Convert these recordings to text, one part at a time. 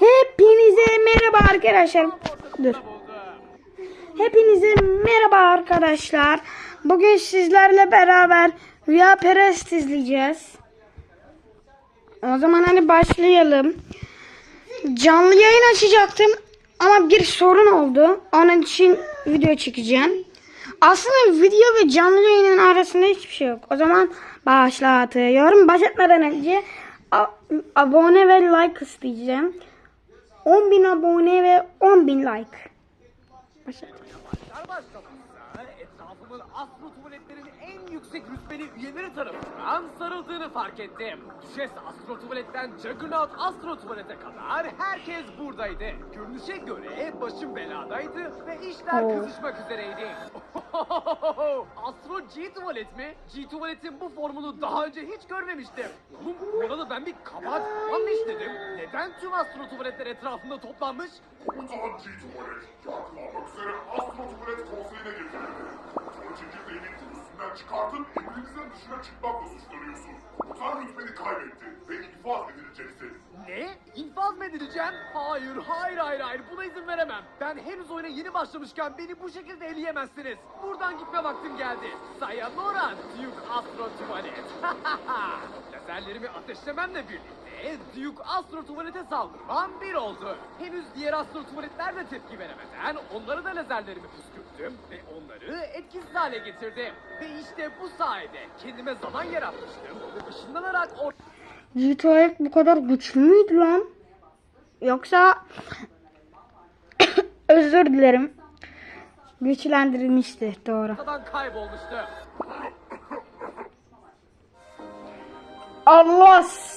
Hepinize merhaba arkadaşlar. Dur. Hepinize merhaba arkadaşlar. Bugün sizlerle beraber Rüya Perest izleyeceğiz. O zaman hani başlayalım. Canlı yayın açacaktım ama bir sorun oldu. Onun için video çekeceğim. Aslında video ve canlı yayının arasında hiçbir şey yok. O zaman başlatıyorum. Başlatmadan önce abone ve like isteyeceğim. 10.000 abone ve 10.000 like. Başlat. Yüksek rütbeli üyeleri tarafından sarıldığını fark ettim. Düşes astro tuvaletten Juggernaut astro tuvalete kadar herkes buradaydı. Görünüşe göre başım beladaydı ve işler Oo. kızışmak üzereydi. astro G tuvalet mi? G tuvaletin bu formunu daha önce hiç görmemiştim. Oğlum burada da ben bir kabahat falan mı işledim? Neden tüm astro tuvaletler etrafında toplanmış? Komutan G Tuvalet, yargılanmak üzere Astro Tuvalet konseyine getirildi. Tuvalet çekirdeğini üstünden çıkartıp emrinizin dışına çıkmakla suçlanıyorsun. Komutan rütbeni kaybetti ve infaz edileceksin. Ne? İnfaz mı edileceğim? Hayır, hayır, hayır, hayır. Buna izin veremem. Ben henüz oyuna yeni başlamışken beni bu şekilde eleyemezsiniz. Buradan gitme vaktim geldi. Sayonara Duke Astro Tuvalet. Lazerlerimi ateşlememle birlikte Duke Astro Tuvalet'e saldırmam bir oldu. Henüz diğer Astro Tuvaletler de tepki veremeden onları da lazerlerimi püskürttüm ve onları etkisiz hale getirdim. Ve işte bu sayede kendime zaman yaratmıştım ve ışınlanarak or G-Tuvalet bu kadar güçlü müydü lan? Yoksa özür dilerim. Güçlendirilmişti doğru. kaybolmuştu. Allah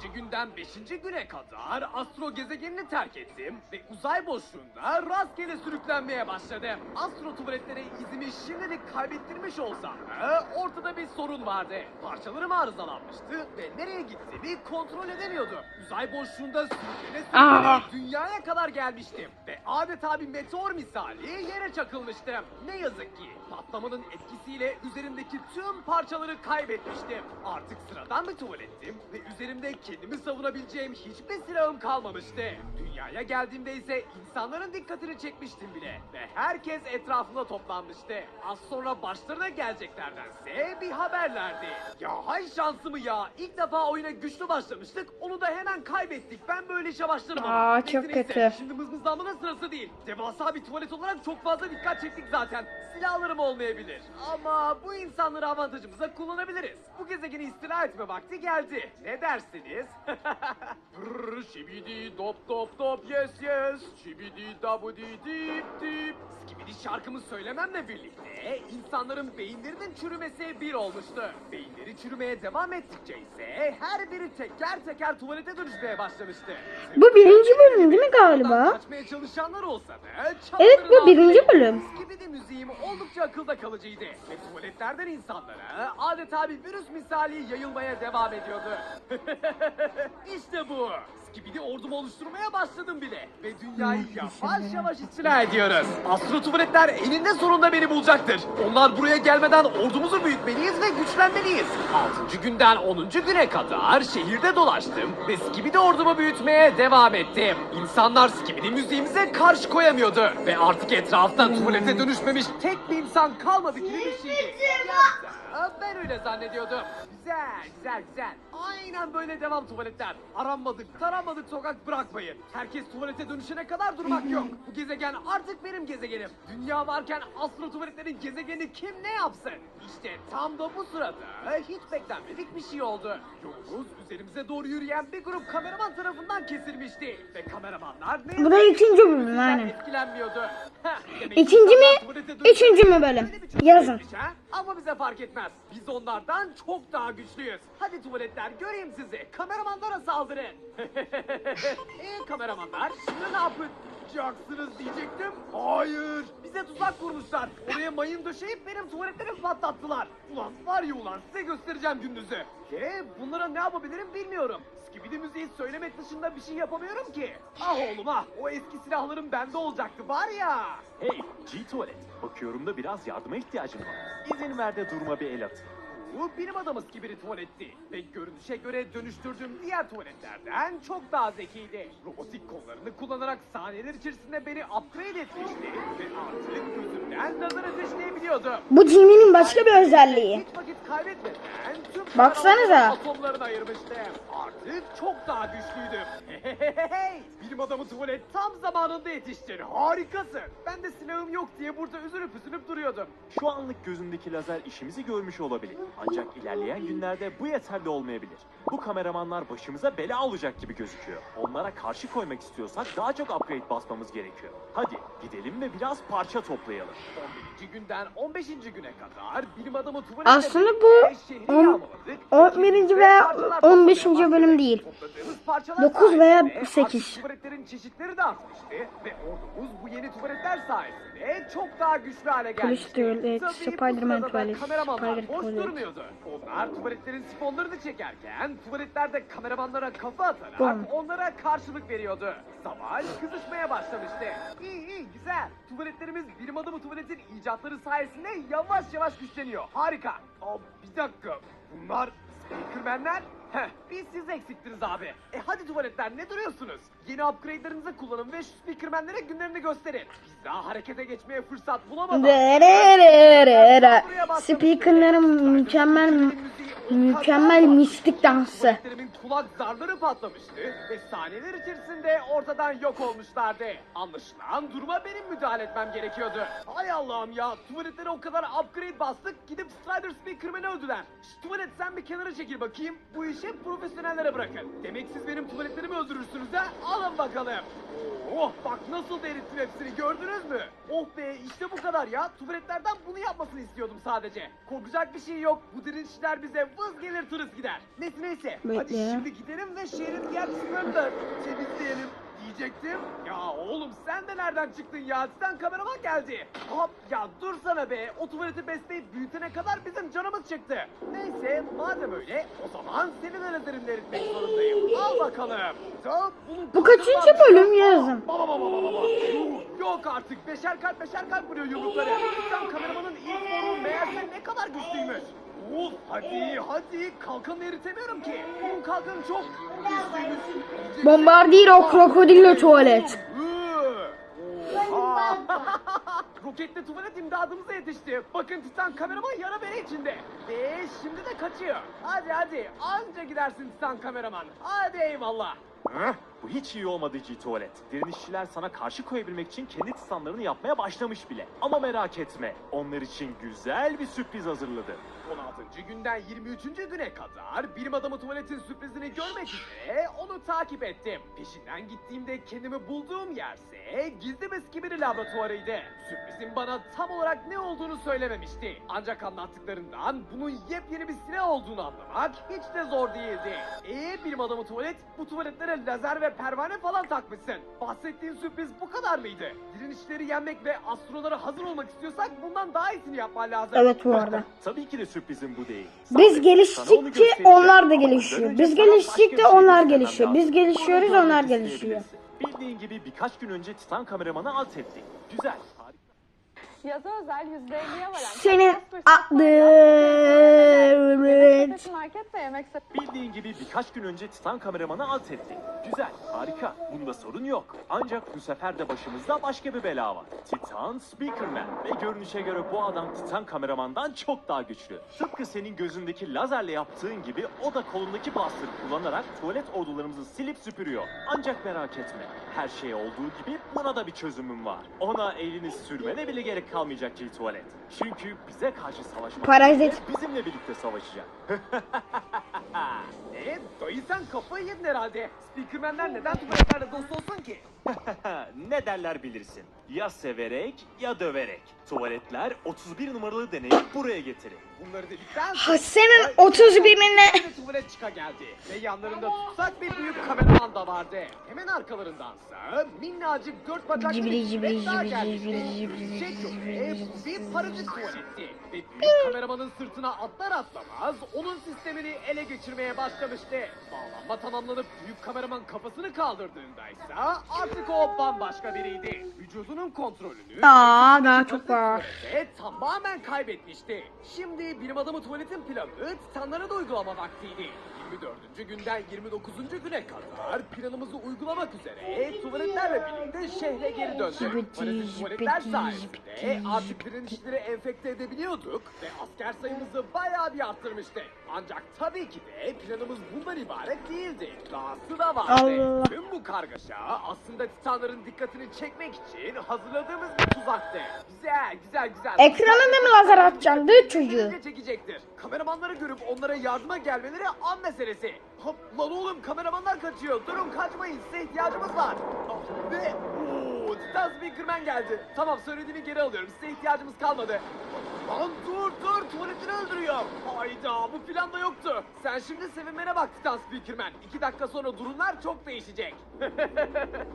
İkinci günden beşinci güne kadar astro gezegenini terk ettim ve uzay boşluğunda rastgele sürüklenmeye başladım. Astro tuvaletlere izimi şimdilik kaybettirmiş olsam da ortada bir sorun vardı. Parçalarım arızalanmıştı ve nereye gittiğimi kontrol edemiyordum. Uzay boşluğunda sürüklene sürüklene Aa. dünyaya kadar gelmiştim ve adeta bir meteor misali yere çakılmıştım. Ne yazık ki patlamanın etkisiyle üzerimdeki tüm parçaları kaybetmiştim. Artık sıradan bir tuvalettim ve üzerimde kendimi savunabileceğim hiçbir silahım kalmamıştı. Dünyaya geldiğimde ise insanların dikkatini çekmiştim bile ve herkes etrafımda toplanmıştı. Az sonra başlarına geleceklerdense bir haberlerdi. Ya hay şansımı ya. İlk defa oyuna güçlü başlamıştık. Onu da hemen kaybettik. Ben böyle işe başlarım. Aa, çok kötü. Şimdi mızmızlanmanın sırası değil. Devasa bir tuvalet olarak çok fazla dikkat çektik zaten. Silahlarım olmayabilir. Ama bu insanları avantajımıza kullanabiliriz. Bu gezegeni istila etme vakti geldi. Ne dersiniz? Brrr, şibidi dop dop dop yes yes. Şibidi dabudi dip dip. Skibidi şarkımı söylememle birlikte insanların beyinlerinin çürümesi bir olmuştu. Beyinleri çürümeye devam ettikçe ise her biri teker teker tuvalete dönüşmeye başlamıştı. Bu birinci bölüm değil mi galiba? Kaçmaya çalışanlar olsa da Evet, bu birinci bölüm. Skibidi müziğim oldukça akılda kalıcıydı. Ve tuvaletlerden insanlara adeta bir virüs misali yayılmaya devam ediyordu. işte bu. Skibidi ordumu oluşturmaya başladım bile. Ve dünyayı yavaş yavaş istila ediyoruz. Astro tuvaletler eninde sonunda beni bulacaktır. Onlar buraya gelmeden ordumuzu büyütmeliyiz ve güçlenmeliyiz. 6. günden 10. güne kadar şehirde dolaştım ve Skibidi ordumu büyütmeye devam ettim. İnsanlar Skibidi müziğimize karşı koyamıyordu. Ve artık etrafta tuvalete dönüşmemiş tek bir insan kalmadı gibi bir. Ben öyle zannediyordum. Güzel, güzel, güzel. Aynen böyle devam tuvaletler. Aranmadık, taranmadık sokak bırakmayın. Herkes tuvalete dönüşene kadar durmak yok. Bu gezegen artık benim gezegenim. Dünya varken astro tuvaletlerin gezegenini kim ne yapsın? İşte tam da bu sırada hiç beklenmedik bir şey oldu. Yolumuz üzerimize doğru yürüyen bir grup kameraman tarafından kesilmişti. Ve kameramanlar ne Bu da ikinci bölüm, aynen. etkilenmiyordu. Heh, demek ki İkinci mi? insanlar tuvalete dönüşene Üçüncü mü bölüm? böyle bir çözüm Yazın. ha? Ama bize fark etmez. Biz onlardan çok daha güçlüyüz. Hadi tuvaletler göreyim sizi. Kameramanlara saldırın. Eee kameramanlar şimdi ne yapın? Yapacaksınız diyecektim. Hayır. Bize tuzak kurmuşlar. Oraya mayın döşeyip benim tuvaletlerimi patlattılar. Ulan var ya ulan size göstereceğim gündüzü. Ke bunlara ne yapabilirim bilmiyorum. Skibidi müziği söylemek dışında bir şey yapamıyorum ki. Ah oğlum ah o eski silahlarım bende olacaktı var ya. Hey G-Tuvalet. Bakıyorum da biraz yardıma ihtiyacın var. İzin ver de duruma bir el at. Bu bilim adamı skibidi tuvaletti. Ve görünüşe göre dönüştürdüğüm diğer tuvaletlerden çok daha zekiydi. Robotik kollarını kullanarak saniyeler içerisinde beni upgrade etmişti. Ve artık gözümden lazer ateşleyebiliyordu. Bu Jimmy'nin başka bir özelliği. Hiç vakit kaybetmeden tüm Baksanıza. atomlarına ayırmıştım. Artık çok daha güçlüydüm. Hey, Bilim adamı tuvalet tam zamanında yetiştin. Harikasın. Ben de silahım yok diye burada üzülüp üzülüp duruyordum. Şu anlık gözündeki lazer işimizi görmüş olabilir. Ancak ilerleyen günlerde bu yeterli olmayabilir. Bu kameramanlar başımıza bela olacak gibi gözüküyor. Onlara karşı koymak istiyorsak daha çok upgrade basmamız gerekiyor. Hadi gidelim ve biraz parça toplayalım. 11. günden 15. güne kadar bilim adamı tuvalete Aslında bu ve şehri on- yağmaladık. 11. veya 15. bölüm değil. Topladığımız parçalar 9 veya sayesinde 8. artık Tuvaletlerin çeşitleri de artmıştı ve ordumuz bu yeni tuvaletler sayesinde çok daha güçlü hale gelmişti. tuvalet, Tabii bu Spider-Man tuvalet, Spider boş tuvalet. durmuyordu. Onlar tuvaletlerin sifonlarını çekerken tuvaletler de kameramanlara kafa atarak Bom. onlara karşılık veriyordu. Savaş kızışmaya başlamıştı. İyi iyi güzel. Tuvaletlerimiz bilim adamı tuvaletin icatları sayesinde yavaş yavaş güçleniyor. Harika. Aa, bir dakika. Bunlar Speakerman'ler? Heh, biz siz eksiktiniz abi. E hadi tuvaletler ne duruyorsunuz? Yeni upgrade'lerinizi kullanın ve şu Speakerman'lere günlerini gösterin. Biz daha harekete geçmeye fırsat bulamadık. Derererere. Speakerların mükemmel mükemmel mistik dansı. Tuvaletlerimin kulak zarları patlamıştı ve saniyeler içerisinde ortadan yok olmuşlardı. Anlaşılan duruma benim müdahale etmem gerekiyordu. Hay Allah'ım ya tuvaletlere o kadar upgrade bastık gidip Strider Speakerman'ı öldüler. Şş, tuvalet sen bir kenara çekil bakayım. Bu işi profesyonellere bırakın. Demek siz benim tuvaletlerimi öldürürsünüz ha? Alın bakalım. Oh bak nasıl da erittim hepsini gördünüz mü? Oh be işte bu kadar ya. Tuvaletlerden bunu yapmasını istiyordum sadece. Korkacak bir şey yok. Bu dirençler bize vız gelir tırıs gider. Neyse neyse. Hadi şimdi gidelim ve şehrin diğer kısımlarını da temizleyelim. Diyecektim. Ya oğlum sen de nereden çıktın ya? Sen kameraman geldi. Hop ya dursana be. O tuvaleti besleyip büyütene kadar bizim canımız çıktı. Neyse madem öyle o zaman senin lazerimle eritmek zorundayım. Al bakalım. Tamam, bunun Bu kaçıncı bölüm yazın? Baba baba baba baba. Yok artık beşer kalp beşer kalp vuruyor yumrukları. Sen kameramanın ilk formu meğerse ne kadar güçlüymüş. Uf hadi hadi kalkanı eritemiyorum ki. Bunun kalkanı çok güçlüymüş. İyice- Bombardier o krokodillo tuvalet. Oha. Roketli tuvalet imdadımıza yetişti. Bakın Titan kameraman yara bere içinde. Ve şimdi de kaçıyor. Hadi hadi anca gidersin Titan kameraman. Hadi eyvallah. Heh, bu hiç iyi olmadı G-Tuvalet. Direnişçiler sana karşı koyabilmek için kendi titanlarını yapmaya başlamış bile. Ama merak etme, onlar için güzel bir sürpriz hazırladı. 16. günden 23. güne kadar bilim adamı tuvaletin sürprizini görmek üzere onu takip ettim. Peşinden gittiğimde kendimi bulduğum yerse gizli bir skibidi laboratuvarıydı. Sürprizin bana tam olarak ne olduğunu söylememişti. Ancak anlattıklarından bunun yepyeni bir silah olduğunu anlamak hiç de zor değildi. Eee bilim adamı tuvalet bu tuvaletlere lazer ve pervane falan takmışsın. Bahsettiğin sürpriz bu kadar mıydı? Direnişleri yenmek ve astrolara hazır olmak istiyorsak bundan daha iyisini yapman lazım. Evet bu arada. Tabii ki de sürprizim bu değil. Biz geliştikçe onlar da gelişiyor. Biz geliştikçe şey onlar gelişiyor. Biz gelişiyoruz, onlar gelişiyor. Bildiğin gibi birkaç gün önce Titan kameramanı alt ettik. Güzel. Yaza özel %50'ye varan Senin sepeti market ve yemek Bildiğin gibi birkaç gün önce Titan kameramanı alt ettik. Güzel, harika. Bunda sorun yok. Ancak bu sefer de başımızda başka bir bela var. Titan Speakerman. Ve görünüşe göre bu adam Titan kameramandan çok daha güçlü. Tıpkı senin gözündeki lazerle yaptığın gibi o da kolundaki blaster'ı kullanarak tuvalet ordularımızı silip süpürüyor. Ancak merak etme. Her şey olduğu gibi buna da bir çözümüm var. Ona elini sürmene bile gerek kalmayacak ki tuvalet. Çünkü bize karşı savaşmak Parazit. bizimle birlikte savaşacak. E dayı sen kafayı yedin herhalde. Speakerman'ler neden tuvaletlerle dost olsun ki? ne derler bilirsin. Ya severek ya döverek. Tuvaletler 31 numaralı deneyi buraya getirin. Bunları dedikten Ha, senin 31'ine Bir de tuvalet çıka geldi. Ve yanlarında tutsak bir büyük kameraman da vardı. Hemen arkalarındansa minnacık dört bacaklı cibili Şey cibili köpeğe cibili bu bir parazit tuvaletti. Ve büyük kameramanın sırtına atlar atlamaz onun sistemini ele geçirmeye başlamıştı. Bağlanma tamamlanıp büyük kameraman kafasını kaldırdığında ise artık o bambaşka biriydi. Vücudunun kontrolünü Aa daha çok var. tamamen kaybetmişti. Şimdi bilim adamı tuvaletin planı titanlara da uygulama vaktiydi. 24. günden 29. güne kadar planımızı uygulamak üzere tuvaletlerle birlikte şehre geri döndük. Parazit tuvaletler sayesinde artık direnişleri enfekte edebiliyorduk ve asker sayımızı bayağı bir arttırmıştık. Ancak tabii ki de planımız bundan ibaret değildi. Dahası da vardı. Allah. Kargaşa aslında titanların dikkatini çekmek için hazırladığımız bir tuzaktı. Güzel, güzel, güzel. Ekranına mı lazer atacaksın, değil çocuğu? Çekecektir. Kameramanları görüp onlara yardıma gelmeleri an meselesi. Hop, lan oğlum kameramanlar kaçıyor. Durun kaçmayın size ihtiyacımız var. Ah, Ve ooo Titan Speakerman geldi. Tamam söylediğimi geri alıyorum. Size ihtiyacımız kalmadı. Lan dur dur öldürüyor. Hayda bu planda yoktu. Sen şimdi sevinmene bak Titan Speakerman. İki dakika sonra durumlar çok değişecek.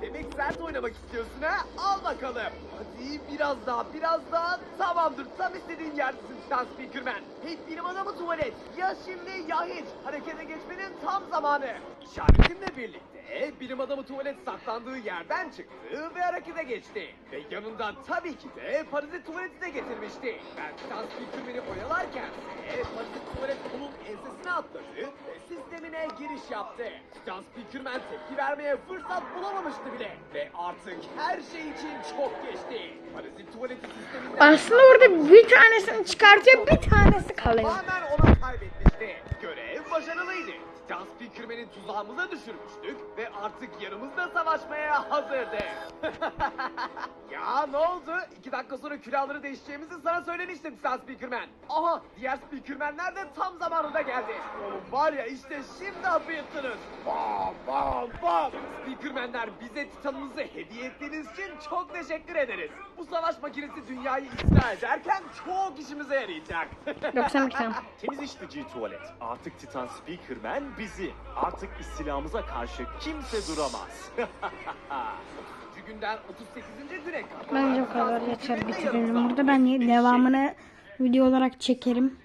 Demek sert oynamak istiyorsun ha? Al bakalım. Hadi biraz daha biraz daha. Tamamdır tam istediğin yerdesin Titan Speakerman. Hey bilim adamı tuvalet. Ya şimdi ya hiç. Harekete geçmenin tam zamanı. İşaretimle birlikte bilim adamı tuvalet saklandığı yerden çıktı ve harekete geçti. Ve yanında tabii ki de parazit tuvaleti de getirmişti. Ben Titan Speakerman'i oyalarken ise parazit tuvalet onun ensesine atladı ve sistemine giriş yaptı. Titan Speakerman tepki vermeye fırsat bulamamıştı bile. Ve artık her şey için çok geçti. Parazit tuvaleti sisteminden... Aslında orada bir tanesini çıkartıyor bir tanesi kalıyor. Tamamen ona kaybetmişti. Başarılıydı. Titan Speakerman'i tuzağımıza düşürmüştük ve artık yanımızda savaşmaya hazırdı. ya ne oldu? İki dakika sonra külahları değişeceğimizi sana söylemiştim Titan Speakerman. Aha diğer Speakermanler de tam zamanında geldi. Oğlum var ya işte şimdi yuttunuz. Bam bam bam. Speakermanler bize Titan'ımızı hediye ettiğiniz için çok teşekkür ederiz. Bu savaş makinesi dünyayı istila ederken çok işimize yarayacak. 92 tane. Temiz işte G tuvalet. Artık Titan Speakerman bizi. Artık istilamıza karşı kimse duramaz. 30. günden 38. güne kadar. Bence bu kadar yeter bitirelim burada. Ben devamını video olarak çekerim.